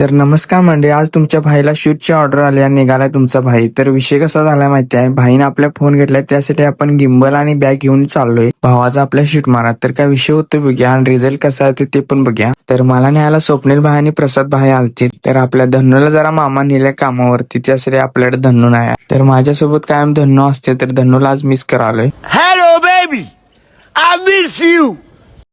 तरी नमस्कार मंडळी आज तुमच्या भाईला शूटची ऑर्डर आली आणि निघालाय तुमचा भाई. तर विषय कसा झालाय माहिती आहे? भाईने आपल्या फोन घेतलाय त्यासाठी आपण गिंबल आणि बॅग घेऊन चाललोय. भावाचा आपल्या शूट मारा. तर काय विषय होतो बघूया आणि रिझल्ट कसा येतो ते पण बघूया. तर मला न्यायला स्वप्नील भाई आणि प्रसाद भाई आलते तर आपल्या धन्नूला जरा मामा नेल्या कामावरती. त्यासाठी आपल्याकडे धन्नू नाही. तर माझ्यासोबत कायम धन्नू असते तर धन्नूला आज मिस करालोय. Hello, baby. I miss you.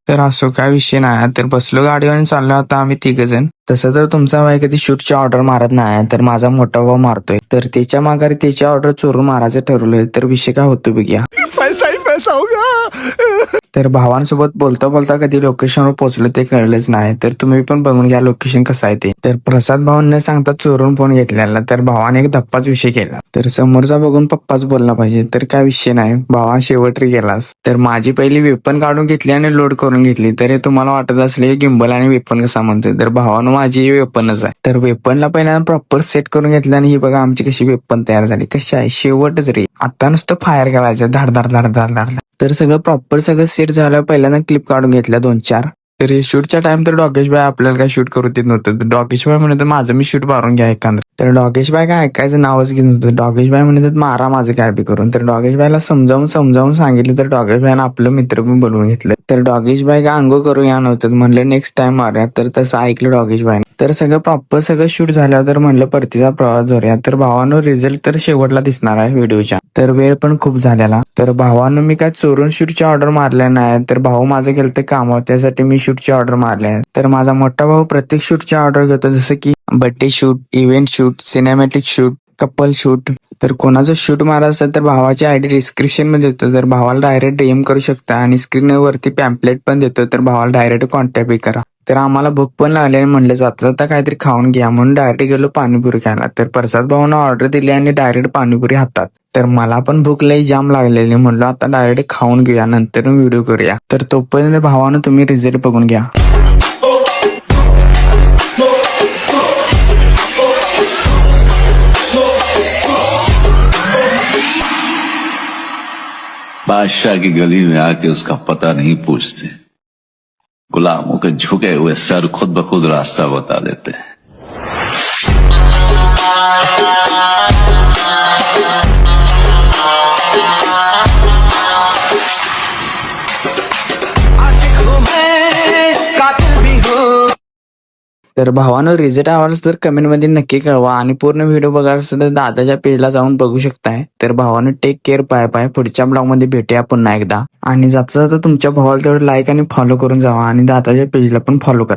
तर असो काय विषय नाही. तर बसलो गाडीवर आणि चाललो. आता आम्ही तिघ जण तसं तर तुमचा भाई कधी शूटची ऑर्डर मारत नाही तर माझा मोठा भाऊ मारतोय. तर त्याच्या माघारी त्याची ऑर्डर चोरून मारायचं ठरवलंय. तर विषय काय होतो बघ्या. पैसा ही पैसा होगा. तर भावांसोबत बोलता बोलता कधी लोकेशनवर पोहोचलं ते कळलंच नाही. तर तुम्ही पण बघून घ्या लोकेशन कसं आहे ते. तर प्रसाद भावांना सांगता चोरून फोन घेतलेला. तर भावाने एक धप्पाच विषय केला. तर समोरचा बघून पप्पाच बोलला पाहिजे. तर काय विषय नाही. भावा शेवटरी गेलास तर माझी पहिली वेपन काढून घेतली आणि लोड करून घेतली. तर हे तुम्हाला वाटत असले गिंबल आणि वेपन कसा म्हणतोय. तर भावानं माझी वेपनच आहे. तर वेपनला पहिल्यांदा प्रॉपर सेट करून घेतलं आणि ही बघा आमची कशी वेपन तयार झाली. कशी आहे? शेवटच रे. आता नुसतं फायर करायचं धाड धाड धाड धाड धाड तर सगळं प्रॉपर सगळं सेट झालं पहिल्यांदा क्लिप काढून घेतल्या दोन चार. तर हे शूटच्या टाइम तर डॉकेश बाय आपल्याला काय शूट करू देत नव्हतं. डॉकेश भाई म्हणत माझं मी शूट मारून घ्या एखादं. तर डॉगेश बाय काय ऐकायचं नावच घेत नव्हतं. डॉगेश बाय म्हणतात मारा माझं काय बी करून. तर डॉगेश बायला समजावून समजावून सांगितलं तर डॉगेश बायनं आपलं मित्र पण बोलवून घेतलं. तर डॉगेश बाय काय अंगो करून या नव्हतं. म्हणलं नेक्स्ट टाइम मारूया. तर तसं ऐकलं डॉगेश बाय तर सगळं प्रॉपर सगळं शूट झाल्यावर तर म्हणलं परतीचा प्रवास धरूया. तर भावानो रिझल्ट तर शेवटला दिसणार आहे व्हिडिओच्या. तर वेळ पण खूप झालेला. तर भावानं मी काय चोरून शूटची ऑर्डर मारल्या नाही तर भाऊ माझं गेलं ते कामावर त्यासाठी मी शूटची ऑर्डर मारल्या. आहे. तर माझा मोठा भाऊ प्रत्येक शूटची ऑर्डर घेतो जसं की birthday shoot event shoot cinematic shoot couple shoot तर कोणाचं शूट मारायचं असेल तर भावाची आयडी डिस्क्रिप्शनमध्ये देतो तर भावाला डायरेक्ट डीएम करू शकता आणि स्क्रीनवरती पॅम्पलेट पण देतो तर भावाला डायरेक्ट कॉन्टॅक्टही करा. तर आम्हाला भूक पण लागली आणि म्हणलं जाता आता काहीतरी खाऊन घ्या. म्हणून डायरेक्ट गेलो पाणीपुरी खायला. तर प्रसाद भाऊनं ऑर्डर दिली आणि डायरेक्ट पाणीपुरी हातात. तर मला पण भूक लई जाम लागलेली. म्हणलं आता डायरेक्ट खाऊन घेऊया नंतर व्हिडिओ करूया. तर तोपर्यंत भावानं तुम्ही रिझल्ट बघून घ्या. बादशाह की गली में आके उसका पता नहीं पूछते। गुलामों के झुके हुए सर खुद ब खुद रास्ता बता देते हैं। तर भावानं रिझल्ट आवाज तर कमेंटमध्ये नक्की कळवा आणि पूर्ण व्हिडिओ बघायला असेल तर दादाच्या पेजला जाऊन बघू शकताय. तर भावानं टेक केअर पाय पाय पुढच्या ब्लॉगमध्ये भेटूया पुन्हा एकदा. आणि जाता जाता तुमच्या भावाला तेवढं लाईक आणि फॉलो करून जावा आणि दादाच्या पेजला पण फॉलो करा.